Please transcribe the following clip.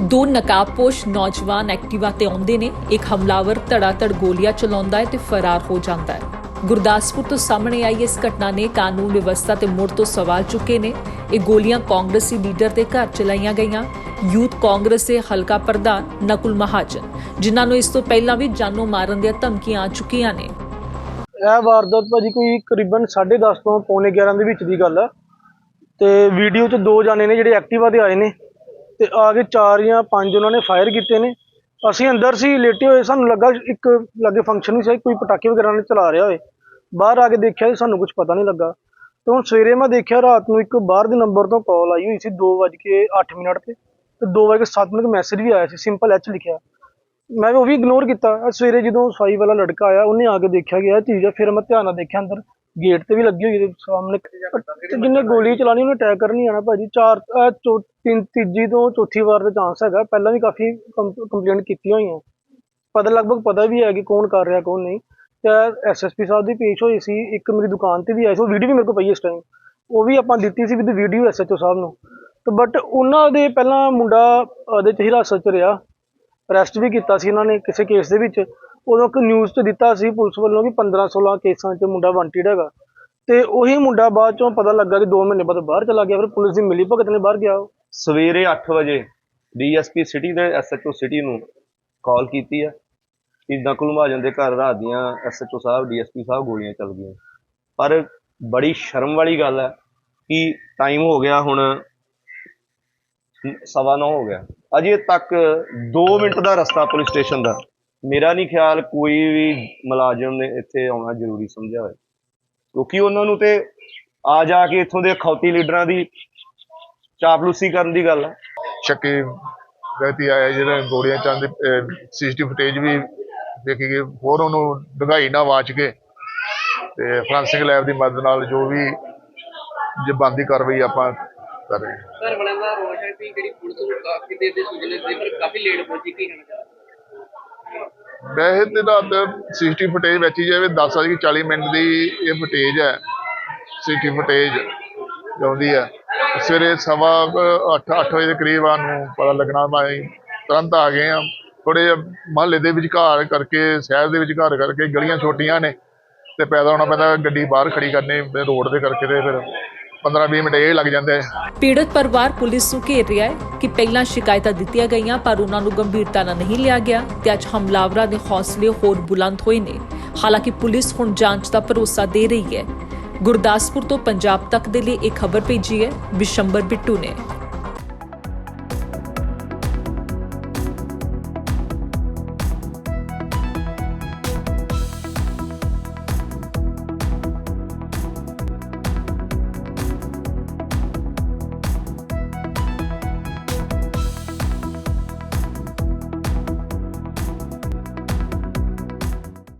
ਦੋ ਨਕਾਬਪੋਸ਼ ਨੌਜਵਾਨ ਐਕਟਿਵਾ ਤੇ ਆਉਂਦੇ ਨੇ। ਇੱਕ ਹਮਲਾਵਰ ਧੜਾਧੜ ਗੋਲੀਆਂ ਚਲਾਉਂਦਾ ਹੈ ਤੇ ਫਰਾਰ ਹੋ ਜਾਂਦਾ ਹੈ। ਗੁਰਦਾਸਪੁਰ ਤੋਂ ਸਾਹਮਣੇ ਆਈ ਇਸ ਘਟਨਾ ਨੇ ਕਾਨੂੰਨ ਵਿਵਸਥਾ ਤੇ ਮੁੜ ਤੋਂ ਸਵਾਲ ਚੁੱਕੇ ਨੇ। ਇਹ ਗੋਲੀਆਂ ਕਾਂਗਰਸੀ ਲੀਡਰ ਦੇ ਘਰ ਚਲਾਈਆਂ ਗਈਆਂ। ਯੂਥ ਕਾਂਗਰਸ ਦੇ ਹਲਕਾ ਪ੍ਰਧਾਨ ਨਕੁਲ ਮਹਾਜਨ, ਜਿਨ੍ਹਾਂ ਨੂੰ ਇਸ ਤੋਂ ਪਹਿਲਾਂ ਵੀ ਜਾਨੋਂ ਮਾਰਨ ਦੀਆਂ ਧਮਕੀਆਂ ਆ ਚੁੱਕੀਆਂ ਨੇ। ਇਹ ਵਾਰਦਾਤ ਭਾਜੀ ਕੋਈ ਕਰੀਬਨ 10:30 ਤੋਂ ਪੌਣੇ 11 ਦੇ ਵਿੱਚ ਦੀ ਗੱਲ ਆ। ਤੇ ਵੀਡੀਓ 'ਚ ਦੋ ਜਾਣੇ ਨੇ ਜਿਹੜੇ ਐਕਟਿਵਾ ਤੇ ਆਏ ਨੇ। ਤੇ ਆ ਕੇ ਚਾਰ ਜਾਂ ਪੰਜ ਉਹਨਾਂ ਨੇ ਫਾਇਰ ਕੀਤੇ ਨੇ। ਅਸੀਂ ਅੰਦਰ ਸੀ ਲੇਟੇ ਹੋਏ, ਸਾਨੂੰ ਲੱਗਾ ਇੱਕ ਲੱਗੇ ਫੰਕਸ਼ਨ ਵੀ ਸੀ, ਕੋਈ ਪਟਾਕੇ ਵਗੈਰਾ ਨੇ ਚਲਾ ਰਿਹਾ ਹੋਏ। ਬਾਹਰ ਆ ਕੇ ਦੇਖਿਆ ਜੀ ਸਾਨੂੰ ਕੁਝ ਪਤਾ ਨਹੀਂ ਲੱਗਾ। ਤੇ ਹੁਣ ਸਵੇਰੇ ਮੈਂ ਦੇਖਿਆ ਰਾਤ ਨੂੰ ਇੱਕ ਬਾਹਰ ਦੇ ਨੰਬਰ ਤੋਂ ਕਾਲ ਆਈ ਹੋਈ ਸੀ 2:08 ਮਿੰਟ ਤੇ ਤੇ 2:07 ਮਿੰਟ ਮੈਸੇਜ ਵੀ ਆਇਆ ਸੀ ਸਿੰਪਲ ਐਚ ਲਿਖਿਆ। ਮੈਂ ਉਹ ਵੀ ਇਗਨੋਰ ਕੀਤਾ। ਸਵੇਰੇ ਜਦੋਂ ਸਫ਼ਾਈ ਵਾਲਾ ਲੜਕਾ ਆਇਆ, ਉਹਨੇ ਆ ਕੇ ਦੇਖਿਆ ਗਿਆ ਇਹ ਚੀਜ਼ ਹੈ ਫਿਰ ਮੈਂ ਧਿਆਨ ਨਾਲ ਦੇਖਿਆ ਅੰਦਰ। ਗੇਟ ਤੇ ਵੀ ਲੱਗੀ ਹੋਈ ਇਹਦੇ ਸਾਹਮਣੇ ਤੇ ਜਿੰਨੇ ਗੋਲੀ ਚਲਾਣੀ ਉਹਨੇ ਅਟੈਕ ਕਰਨੀ ਆਣਾ ਭਾਜੀ। ਚਾਰ ਅਹ ਚੌ- ਤਿੰਨ ਤੀਜੀ ਤੋਂ ਚੌਥੀ ਵਾਰ ਦਾ ਚਾਂਸ ਹੈਗਾ। ਪਹਿਲਾਂ ਵੀ ਕਾਫੀ ਕੰਪਲੇਂਟ ਕੀਤੀਆਂ ਹੋਈਆਂ। ਪਤਾ ਲਗਭਗ ਪਤਾ ਵੀ ਹੈ ਕਿ ਕੌਣ ਕਰ ਰਿਹਾ ਕੌਣ ਨਹੀਂ। ਤੇ ਐਸਐਸਪੀ ਸਾਹਿਬ ਦੀ ਪੇਸ਼ ਹੋਈ ਸੀ ਇੱਕ ਮੇਰੀ ਦੁਕਾਨ ਤੇ ਵੀ ਆਈ ਸੀ। ਉਹ ਵੀਡੀਓ ਵੀ ਮੇਰੇ ਕੋਲ ਪਈ ਹੈ ਇਸ ਟਾਈਮ ਉਹ ਵੀ ਆਪਾਂ ਦਿੱਤੀ ਸੀ ਵਿਦ ਵੀਡੀਓ ਐਸਐਚਓ ਸਾਹਿਬ ਨੂੰ। ਤੇ ਬਟ ਉਹਨਾਂ ਦੇ ਪਹਿਲਾਂ ਮੁੰਡਾ ਉਹਦੇ ਚ ਹਿਰਾਸਤ ਚ ਰਿਹਾ। ਅਰੈਸਟ ਵੀ ਕੀਤਾ ਸੀ ਇਹਨਾਂ ਨੇ ਕਿਸੇ ਕੇਸ ਦੇ ਵਿੱਚ। ਉਦੋਂ ਇੱਕ ਨਿਊਜ਼ ਤੇ ਦਿੱਤਾ ਸੀ ਪੁਲਿਸ ਵੱਲੋਂ ਕਿ 15 16 ਕੇਸਾਂ 'ਚ ਮੁੰਡਾ ਵਾਂਟਿਡ ਹੈਗਾ। ਤੇ ਉਹੀ ਮੁੰਡਾ ਬਾਅਦ ਚੋਂ ਪਤਾ ਲੱਗਾ ਕਿ 2 ਮਹੀਨੇ ਬਾਅਦ ਬਾਹਰ ਚਲਾ ਗਿਆ, ਫਿਰ ਪੁਲਿਸ ਦੀ ਮਿਲੀ ਭਗਤ ਨੇ ਬਾਹਰ ਗਿਆ ਉਹ। ਸਵੇਰੇ 8 ਵਜੇ ਡੀਐਸਪੀ ਸਿਟੀ ਦੇ ਐਸਐਚਓ ਸਿਟੀ ਨੂੰ ਕਾਲ ਕੀਤੀ ਹੈ ਕਿ ਨਕਲ ਮਹਾਜਨ ਦੇ ਘਰ ਰਾਤ ਦੀਆਂ ਐਸਐਚਓ ਸਾਹਿਬ, ਡੀਐਸਪੀ ਸਾਹਿਬ ਗੋਲੀਆਂ ਚੱਲ ਗਈਆਂ ਪਰ ਬੜੀ ਸ਼ਰਮ ਵਾਲੀ ਗੱਲ ਹੈ ਕਿ ਟਾਈਮ ਹੋ ਗਿਆ ਹੁਣ ਸਵਾ ਨੌ ਹੋ ਗਿਆ। ਅਜੇ ਤੱਕ 2 ਮਿੰਟ ਦਾ ਰਸਤਾ ਪੁਲਿਸ ਸਟੇਸ਼ਨ ਦਾ ਮੇਰਾ ਨਹੀਂ ਖਿਆਲ ਕੋਈ ਵੀ ਮੁਲਾਜ਼ਮ ਨੇ ਇੱਥੇ ਆਉਣਾ ਜ਼ਰੂਰੀ ਸਮਝਿਆ ਹੋਇਆ। ਕਿਉਂਕਿ ਉਹਨਾਂ ਨੂੰ ਤੇ ਆ ਜਾ ਕੇ ਇੱਥੋਂ ਦੇ ਖੌਤੀ ਲੀਡਰਾਂ ਦੀ ਚਾਪਲੂਸੀ ਕਰਨ ਦੀ ਗੱਲ ਹੈ ਸ਼ੱਕੀ ਵਿਅਕਤੀ ਆਇਆ ਜਿਹੜਾ ਗੋਲੀਆਂ ਚੰਦ ਸੀਸੀਟੀਵੀ ਫੁਟੇਜ ਵੀ ਦੇਖੀ ਗਈ ਹੋਰ ਉਹਨੂੰ ਡੂੰਘਾਈ ਨਾਲ ਵਾਚ ਕੇ ਤੇ ਫਰਾਂਸਿਕ ਲੈਬ ਦੀ ਮਦਦ ਨਾਲ ਜੋ ਵੀ ਜੇ ਬਣਦੀ ਕਾਰਵਾਈ ਆਪਾਂ ਕਰ ਰਹੇ ਹਾਂ। ਘਰ ਵਾਲਿਆਂ ਦਾ ਰੋਸ਼ ਹੈ ਕਿ ਜਿਹੜੀ ਪੁਲਿਸ ਨੂੰ ਕਾਫੀ ਦੇਰ ਦੇ ਸੂਚਨਾ ਦਿੱਤੀ ਪਰ ਕਾਫੀ ਲੇਟ ਪਹੁੰਚੀ ਕੀ ਕਹਿਣਾ ਚਾਹੁੰਦੇ ਵੈਸੇ ਤੇ ਰਾਤ ਸੀਸੀਟੀਵੀ ਫੁਟੇਜ ਵਿੱਚ ਹੀ ਜਾਵੇ 10 ਵਜੇ 40 ਮਿੰਟ ਦੀ ਇਹ ਫੁਟੇਜ ਹੈ ਸੀਸੀਟੀਵੀ ਫੁਟੇਜ ਆਉਂਦੀ ਹੈ। ਸਵੇਰੇ ਸਵਾ 8 8 ਵਜੇ ਦੇ ਕਰੀਬ ਨੂੰ ਪਤਾ ਲੱਗਣਾ ਮੈਂ ਤੁਰੰਤ ਆ ਗਏ ਆ ਥੋੜੇ ਮਹੱਲੇ ਦੇ ਵਿਚਕਾਰ ਕਰਕੇ, ਸ਼ਹਿਰ ਦੇ ਵਿਚਕਾਰ ਕਰਕੇ ਗਲੀਆਂ ਛੋਟੀਆਂ ਨੇ, ਤੇ ਪੈਦਾ ਹੋਣਾ ਪੈਂਦਾ, ਗੱਡੀ ਬਾਹਰ ਖੜੀ ਕਰਨੀ ਰੋਡ ਦੇ ਕਰਕੇ ਤੇ ਫਿਰ 15 20 ਮਿੰਟ ਇਹ ਲੱਗ ਜਾਂਦੇ। ਪੀੜਤ ਪਰਿਵਾਰ ਪੁਲਿਸ ਨੂੰ ਘੇਰ ਰਿਹਾ ਹੈ ਕਿ ਪਹਿਲਾਂ ਸ਼ਿਕਾਇਤਾਂ ਦਿੱਤੀਆਂ ਗਈਆਂ, ਪਰ ਉਹਨਾਂ ਨੂੰ ਗੰਭੀਰਤਾ ਨਾਲ ਨਹੀਂ ਲਿਆ ਗਿਆ ਤੇ ਅੱਜ ਹਮਲਾਵਰਾਂ ਦੇ ਹੌਸਲੇ ਹੋਰ ਬੁਲੰਦ ਹੋਏ ਨੇ। ਹਾਲਾਂਕਿ ਪੁਲਿਸ ਹੁਣ ਜਾਂਚ ਦਾ ਭਰੋਸਾ ਦੇ ਰਹੀ ਹੈ। ਗੁਰਦਾਸਪੁਰ ਤੋਂ ਪੰਜਾਬ ਤੱਕ ਦੇ ਲਈ ਇੱਕ ਖਬਰ ਭੇਜੀ ਹੈ ਬਿਸ਼ੰਬਰ ਬਿੱਟੂ ਨੇ।